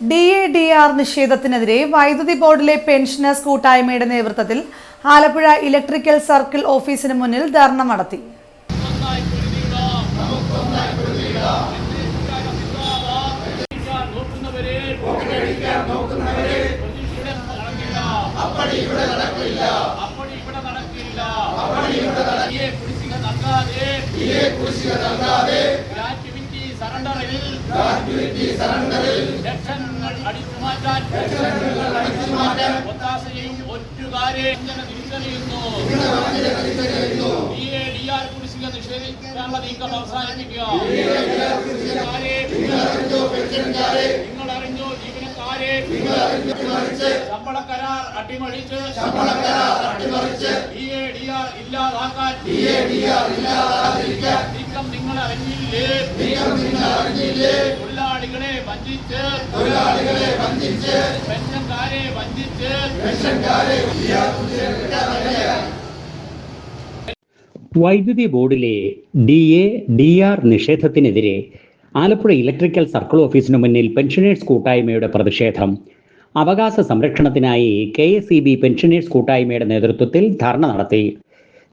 D A D R നിഷേധത്തിനെതിരെ വൈദ്യുതി ബോർഡിലെ പെൻഷനേഴ്സ് കൂട്ടായ്മയുടെ നേതൃത്വത്തിൽ ആലപ്പുഴ ഇലക്ട്രിക്കൽ സർക്കിൾ ഓഫീസിന് മുന്നിൽ ധർണ നടത്തി സറണ്ടറിൽ ലക്ഷങ്ങൾ അടിച്ചു മാറ്റാൻ ഒത്താശയും ഒറ്റുകാരെ തിരിച്ചറിയുന്നു ഈ ഡി ആർ കുടിശ്ശിക നിഷേധിക്കാനുള്ള നീക്കം അവസാനിപ്പിക്കുക നിങ്ങൾ അറിഞ്ഞോ ജീവനക്കാരെ ശമ്പള കരാർ അട്ടിമറിച്ച് ഡി എ ഡി ആർ ഇല്ലാതാക്കാൻ നീക്കം നിങ്ങൾ അറിഞ്ഞില്ലേ? തൊഴിലാളികളെ വഞ്ചിച്ച് പെൻഷൻകാരെ വഞ്ചിച്ച് വൈദ്യുതി ബോർഡിലെ ഡി എ ഡി ആർ നിഷേധത്തിനെതിരെ ആലപ്പുഴ ഇലക്ട്രിക്കൽ സർക്കിൾ ഓഫീസിനു മുന്നിൽ പെൻഷനേഴ്സ് കൂട്ടായ്മയുടെ പ്രതിഷേധം. അവകാശ സംരക്ഷണത്തിനായി K S E B pensioners കൂട്ടായ്മയുടെ നേതൃത്വത്തിൽ ധർണ നടത്തി.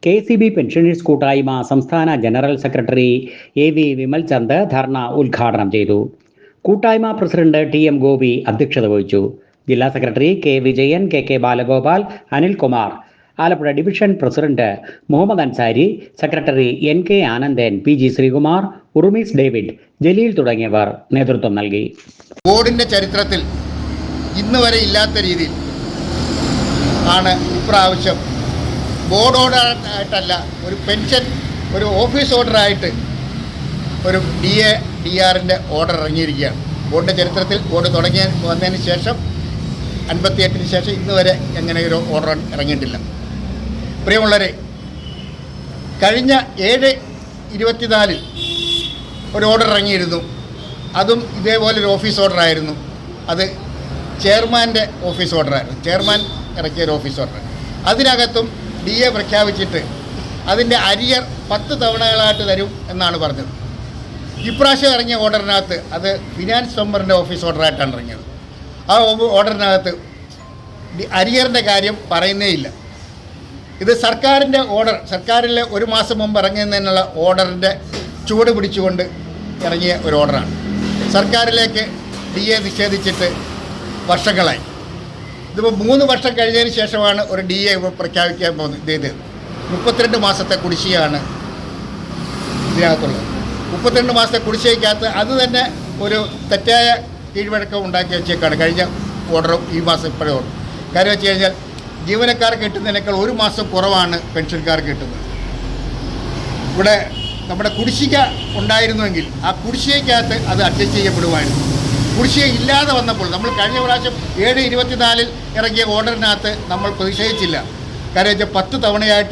കെ സി ബി പെൻഷനേഴ്സ് കൂട്ടായ്മ സംസ്ഥാന general secretary A V Vimal Chand ധർണ ഉദ്ഘാടനം ചെയ്തു. കൂട്ടായ്മ പ്രസിഡന്റ് ടി എം ഗോപി അധ്യക്ഷത വഹിച്ചു. ജില്ലാ secretary K Vijayan K K Balagopal Anilkumar Alappuzha division president Muhammad Ansari secretary N K Anandan P G Sreekumar Urumees David Jaleel തുടങ്ങിയവർ നേതൃത്വം നൽകി. ബോർഡിന്റെ ചരിത്രത്തിൽ ഇന്ന് വരെ ഇല്ലാത്ത രീതിയിൽ ആണ് ഇപ്രാവശ്യം ബോർഡ് ഓർഡർ ആയിട്ടല്ല ഒരു പെൻഷൻ ഒരു ഓഫീസ് ഓർഡർ ആയിട്ട് ഒരു ഡി എ ഡി ആറിന്റെ ഓർഡർ ഇറങ്ങിയിരിക്കുകയാണ്. ബോർഡിന്റെ ചരിത്രത്തിൽ ബോർഡ് തുടങ്ങിയ വന്നതിന് ശേഷം അൻപത്തിയെട്ടിന് ശേഷം ഇന്ന് വരെ എങ്ങനെ ഒരു ഓർഡർ ഇറങ്ങിയിട്ടില്ല. പ്രിയമുള്ളവരെ കഴിഞ്ഞ ഏഴ് ഇരുപത്തിനാലിൽ ഒരു ഓർഡർ ഇറങ്ങിയിരുന്നു. അതും ഇതേപോലെ ഒരു ഓഫീസ് ഓർഡർ ആയിരുന്നു അത് ചെയർമാന്റെ ഓഫീസ് ഓർഡറായിരുന്നു. ചെയർമാൻ ഇറക്കിയ ഒരു ഓഫീസ് ഓർഡർ. അതിനകത്തും ഡി എ പ്രഖ്യാപിച്ചിട്ട് അതിന്റെ അരിയർ പത്ത് തവണകളായിട്ട് തരും എന്നാണ് പറഞ്ഞത്. ഇപ്രാവശ്യം ഇറങ്ങിയ ഓർഡറിനകത്ത് അത് ഫിനാൻസ് മെമ്പറിന്റെ ഓഫീസ് ഓർഡറായിട്ടാണ് ഇറങ്ങിയത്. ആ ഓർഡറിനകത്ത് അരിയറിന്റെ കാര്യം പറയുന്നേ ഇല്ല. ഇത് സർക്കാരിന്റെ ഓർഡർ സർക്കാരിലെ ഒരു മാസം മുമ്പ് ഇറങ്ങുന്നതിനുള്ള ഓർഡറിന്റെ ചുവട് പിടിച്ചുകൊണ്ട് ഇറങ്ങിയ ഒരു ഓർഡറാണ് സർക്കാരിലേക്ക് ഡി എ നിഷേധിച്ചിട്ട് വർഷങ്ങളായി. ഇതിപ്പോൾ മൂന്ന് വർഷം കഴിഞ്ഞതിന് ശേഷമാണ് ഒരു ഡി എ പ്രഖ്യാപിക്കാൻ പോകുന്നത്. ഇത് മുപ്പത്തിരണ്ട് മാസത്തെ കുടിശ്ശികയാണ് ഇതിനകത്തുള്ളത്. മുപ്പത്തിരണ്ട് മാസത്തെ കുടിശ്ശികയ്ക്കകത്ത് അത് തന്നെ ഒരു തെറ്റായ കീഴ്വഴക്കം ഉണ്ടാക്കി വെച്ചേക്കാണ്. കഴിഞ്ഞ ഓർഡറും ഈ മാസം ഇപ്പോഴേ ഓർഡർ കാര്യം വെച്ച് കഴിഞ്ഞാൽ ജീവനക്കാർക്ക് കിട്ടുന്നതിനേക്കാൾ ഒരു മാസം കുറവാണ് പെൻഷൻകാർക്ക് കിട്ടുന്നത്. ഇവിടെ നമ്മുടെ കുടിശ്ശിക ഉണ്ടായിരുന്നുവെങ്കിൽ ആ കുടിശ്ശികയ്ക്കകത്ത് അത് അഡ്ജസ്റ്റ് ചെയ്യപ്പെടുമായിരുന്നു. കുടിശ്ശിക ഇല്ലാതെ വന്നപ്പോൾ നമ്മൾ കഴിഞ്ഞ പ്രാവശ്യം ഏഴ് ഇരുപത്തിനാലിൽ ഇറങ്ങിയ ഓർഡറിനകത്ത് നമ്മൾ പ്രതിഷേധിച്ചില്ല. കാര്യം വെച്ചാൽ പത്ത് തവണയായിട്ട്